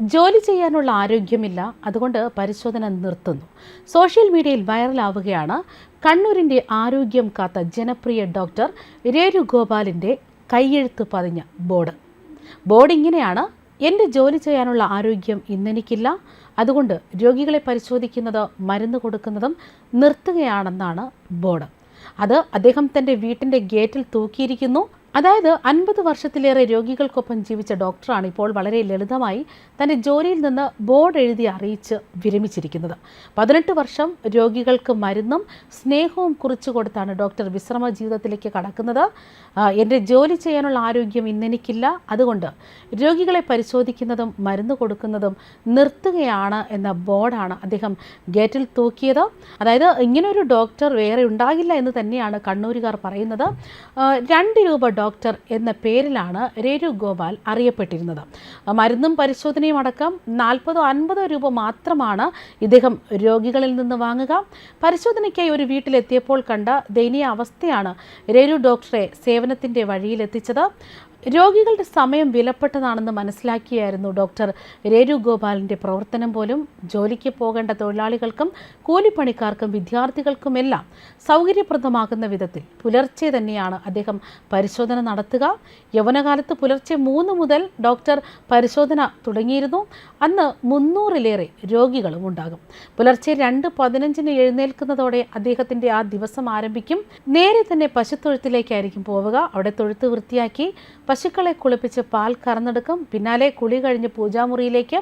ജോലി ചെയ്യാനുള്ള ആരോഗ്യമില്ല അതുകൊണ്ട് പരിശോധന നിർത്തുന്നു. സോഷ്യൽ മീഡിയയിൽ വൈറലാവുകയാണ്. കണ്ണൂരിന്റെ ആരോഗ്യം കാത്ത ജനപ്രിയ ഡോക്ടർ രേരു ഗോപാലിന്റെ കൈയെഴുത്ത് പതിഞ്ഞ ബോർഡ്. ബോർഡ് ഇങ്ങനെയാണ് എന്റെ ജോലി ചെയ്യാനുള്ള ആരോഗ്യം ഇന്നെനിക്കില്ല അതുകൊണ്ട് രോഗികളെ പരിശോധിക്കുന്നത് മരുന്ന് കൊടുക്കുന്നതും നിർത്തുകയാണെന്നാണ് ബോർഡ്. അത് അദ്ദേഹം തന്റെ വീട്ടിന്റെ ഗേറ്റിൽ തൂക്കിയിരിക്കുന്നു അതായത് അൻപത് വർഷത്തിലേറെ രോഗികൾക്കൊപ്പം ജീവിച്ച ഡോക്ടറാണ് ഇപ്പോൾ വളരെ ലളിതമായി തന്റെ ജോലിയിൽ നിന്ന് ബോർഡ് എഴുതി അറിയിച്ച് വിരമിച്ചിരിക്കുന്നത്. പതിനെട്ട് വർഷം രോഗികൾക്ക് മരുന്നും സ്നേഹവും കുറിച്ചു കൊടുത്താണ് ഡോക്ടർ വിശ്രമ ജീവിതത്തിലേക്ക് കടക്കുന്നത്. എന്റെ ജോലി ചെയ്യാനുള്ള ആരോഗ്യം ഇന്നെനിക്കില്ല. അതുകൊണ്ട് രോഗികളെ പരിശോധിക്കുന്നതും മരുന്ന് കൊടുക്കുന്നതും നിർത്തുകയാണ് എന്ന ബോർഡാണ് അദ്ദേഹം ഗേറ്റിൽ തൂക്കിയത്. അതായത് ഇങ്ങനൊരു ഡോക്ടർ വേറെ ഉണ്ടാകില്ല എന്ന് തന്നെയാണ് കണ്ണൂരുകാർ പറയുന്നത്. രണ്ട് രൂപ ഡോക്ടർ എന്ന പേരിലാണ് രേരു ഗോപാൽ അറിയപ്പെട്ടിരുന്നത്. മരുന്നും പരിശോധനയും അടക്കം നാൽപ്പതോ അൻപതോ രൂപ മാത്രമാണ് ഇദ്ദേഹം രോഗികളിൽ നിന്ന് വാങ്ങുക. പരിശോധനയ്ക്കായി ഒരു വീട്ടിലെത്തിയപ്പോൾ കണ്ട ദയനീയ അവസ്ഥയാണ് രേരു ഡോക്ടറെ സേവനത്തിന്റെ വഴിയിലെത്തിച്ചത്. രോഗികളുടെ സമയം വിലപ്പെട്ടതാണെന്ന് മനസ്സിലാക്കിയായിരുന്നു ഡോക്ടർ രേരു ഗോപാലിന്റെ പ്രവർത്തനം പോലും. ജോലിക്ക് പോകേണ്ട തൊഴിലാളികൾക്കും കൂലിപ്പണിക്കാർക്കും വിദ്യാർത്ഥികൾക്കുമെല്ലാം സൗകര്യപ്രദമാകുന്ന വിധത്തിൽ പുലർച്ചെ തന്നെയാണ് അദ്ദേഹം പരിശോധന നടത്തുക. യൗവനകാലത്ത് പുലർച്ചെ മൂന്ന് മുതൽ ഡോക്ടർ പരിശോധന തുടങ്ങിയിരുന്നു. അന്ന് മുന്നൂറിലേറെ രോഗികളും ഉണ്ടാകും. പുലർച്ചെ രണ്ട് പതിനഞ്ചിന് എഴുന്നേൽക്കുന്നതോടെ അദ്ദേഹത്തിന്റെ ആ ദിവസം ആരംഭിക്കും. നേരെ തന്നെ പശുത്തൊഴുത്തിലേക്കായിരിക്കും പോവുക. അവിടെ തൊഴുത്ത് വൃത്തിയാക്കി പശുക്കളെ കുളിപ്പിച്ച് പാൽ കറന്നെടുക്കും. പിന്നാലെ കുളി കഴിഞ്ഞ് പൂജാമുറിയിലേക്ക്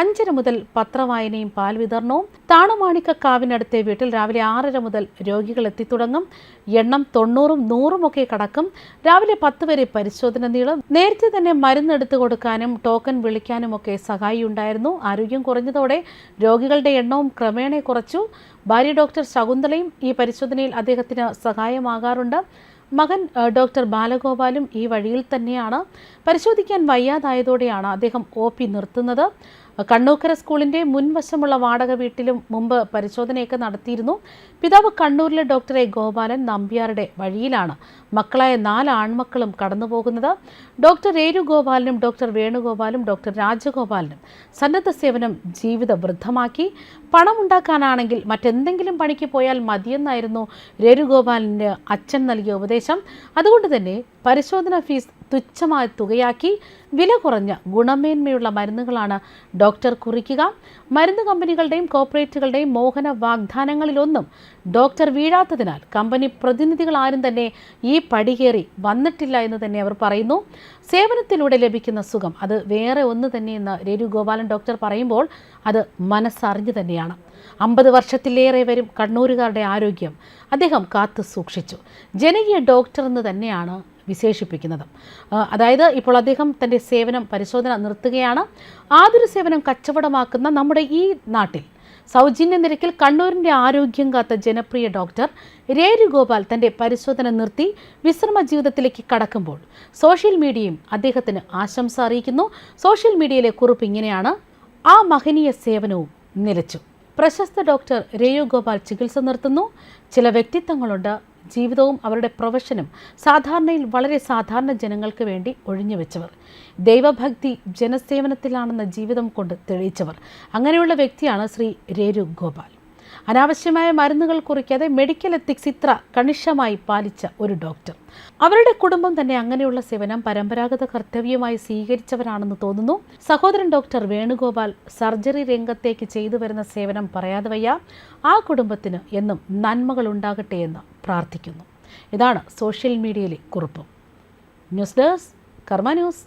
അഞ്ചര മുതൽ പത്രവായനയും പാൽ വിതരണവും. താണുമാണിക്കക്കാവിനടുത്തെ വീട്ടിൽ രാവിലെ ആറര മുതൽ രോഗികൾ എത്തിത്തുടങ്ങും. എണ്ണം തൊണ്ണൂറും നൂറും ഒക്കെ കടക്കും. രാവിലെ പത്ത് വരെ പരിശോധന നീളും. നേരത്തെ തന്നെ മരുന്നെടുത്ത് കൊടുക്കാനും ടോക്കൺ വിളിക്കാനും ഒക്കെ സഹായി ഉണ്ടായിരുന്നു ആരോഗ്യം കുറഞ്ഞതോടെ രോഗികളുടെ എണ്ണവും ക്രമേണ കുറച്ചു. ഭാര്യ ഡോക്ടർ ശകുന്തളയും ഈ പരിശോധനയിൽ അദ്ദേഹത്തിന് സഹായമാകാറുണ്ട്. മകൻ ഡോക്ടർ ബാലഗോപാലും ഈ വഴിയിൽ തന്നെയാണ് പരിശോധിക്കാൻ വയ്യാതായതോടെയാണ് അദ്ദേഹം ഒ പി നിർത്തുന്നത്. കണ്ണൂക്കര സ്കൂളിന്റെ മുൻവശമുള്ള വാടക വീട്ടിലും മുമ്പ് പരിശോധനയൊക്കെ നടത്തിയിരുന്നു. പിതാവ് കണ്ണൂരിലെ ഡോക്ടറെ ഗോപാലൻ നമ്പ്യാരുടെ വഴിയിലാണ്. മക്കളായ നാല് ആൺമക്കളും കടന്നുപോകുന്നത്. ഡോക്ടർ രേരു ഗോപാലനും ഡോക്ടർ വേണുഗോപാലും ഡോക്ടർ രാജഗോപാലനും സന്നദ്ധ സേവനം ജീവിത വൃദ്ധമാക്കി. പണമുണ്ടാക്കാനാണെങ്കിൽ മറ്റെന്തെങ്കിലും പണിക്ക് പോയാൽ മതിയെന്നായിരുന്നു രേരുഗോപാലിന് അച്ഛൻ നൽകിയ ഉപദേശം. അതുകൊണ്ട് തന്നെ പരിശോധന ഫീസ് തുച്ഛമായ തുകയാക്കി വില കുറഞ്ഞ ഗുണമേന്മയുള്ള മരുന്നുകളാണ് ഡോക്ടർ കുറിക്കുക. മരുന്ന് കമ്പനികളുടെയും കോർപ്പറേറ്റുകളുടെയും മോഹന വാഗ്ദാനങ്ങളിലൊന്നും ഡോക്ടർ വീഴാത്തതിനാൽ കമ്പനി പ്രതിനിധികൾ ആരും തന്നെ ഈ പടികേറി വന്നിട്ടില്ല എന്ന് തന്നെ അവർ പറയുന്നു. സേവനത്തിലൂടെ ലഭിക്കുന്ന സുഖം അത് വേറെ ഒന്ന് തന്നെയെന്ന് രേരു ഗോപാലൻ ഡോക്ടർ പറയുമ്പോൾ അത് മനസ്സറിഞ്ഞു തന്നെയാണ്. അമ്പത് വർഷത്തിലേറെ വരും കണ്ണൂരുകാരുടെ ആരോഗ്യം. അദ്ദേഹം കാത്തു സൂക്ഷിച്ചു. ജനകീയ ഡോക്ടർ എന്ന് തന്നെയാണ് വിശേഷിപ്പിക്കുന്നത്. അതായത് ഇപ്പോൾ അദ്ദേഹം തന്റെ സേവനം പരിശോധന നിർത്തുകയാണ്. ആതുര സേവനം കച്ചവടമാക്കുന്ന നമ്മുടെ ഈ നാട്ടിൽ സൗജന്യ നിരക്കിൽ കണ്ണൂരിന്റെ ആരോഗ്യം കാത്ത ജനപ്രിയ ഡോക്ടർ രേരുഗോപാൽ തന്റെ പരിശോധന നിർത്തി വിശ്രമ ജീവിതത്തിലേക്ക് കടക്കുമ്പോൾ സോഷ്യൽ മീഡിയയും അദ്ദേഹത്തിന് ആശംസ അറിയിക്കുന്നു. സോഷ്യൽ മീഡിയയിലെ കുറിപ്പ് ഇങ്ങനെയാണ്. ആ മഹനീയ സേവനവും നിലച്ചു. പ്രശസ്ത ഡോക്ടർ രേയു ഗോപാൽ ചികിത്സ നിർത്തുന്നു. ചില വ്യക്തിത്വങ്ങളുണ്ട്. ജീവിതവും അവരുടെ പ്രൊഫഷനും സാധാരണയിൽ വളരെ സാധാരണ ജനങ്ങൾക്ക് വേണ്ടി ഒഴിഞ്ഞുവെച്ചവർ. ദൈവഭക്തി ജനസേവനത്തിലാണെന്ന ജീവിതം കൊണ്ട് തെളിയിച്ചവർ. അങ്ങനെയുള്ള വ്യക്തിയാണ് ശ്രീ രേരു ഗോപാൽ. അനാവശ്യമായ മരുന്നുകൾ കുറിക്കാതെ മെഡിക്കൽ എത്തിക്സ് ഇത്ര കണിശമായി പാലിച്ച ഒരു ഡോക്ടർ. അവരുടെ കുടുംബം തന്നെ അങ്ങനെയുള്ള സേവനം പരമ്പരാഗത കർത്തവ്യമായി സ്വീകരിച്ചവരാണെന്ന് തോന്നുന്നു. സഹോദരൻ ഡോക്ടർ വേണുഗോപാൽ സർജറി രംഗത്തേക്ക് ചെയ്തു വരുന്ന സേവനം പറയാതെ വയ്യ. ആ കുടുംബത്തിന് എന്നും നന്മകൾ ഉണ്ടാകട്ടെ എന്ന് പ്രാർത്ഥിക്കുന്നു. ഇതാണ് സോഷ്യൽ മീഡിയയിലെ കുറിപ്പ്. News desk Karma news.